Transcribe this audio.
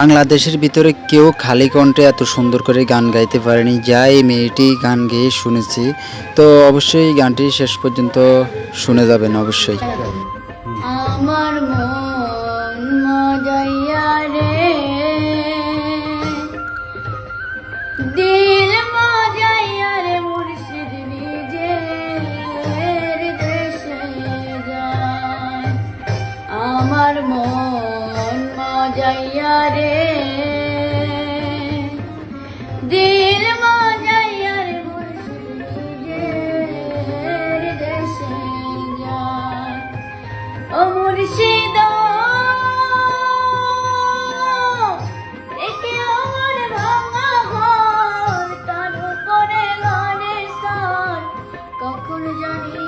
বাংলাদেশের ভিতরে কেউ খালি কণ্ঠে এত সুন্দর করে গান গাইতে পারেনি, যা এই মেয়েটি গান গেয়ে শুনেছি। তো অবশ্যই গানটি শেষ পর্যন্ত শুনে যাবেন অবশ্যই। আমার মজাইয়া রে। দিল মজাইয়া রে মুর্শিদের দেশে যায়। ও মুর্শিদ। কখন জানি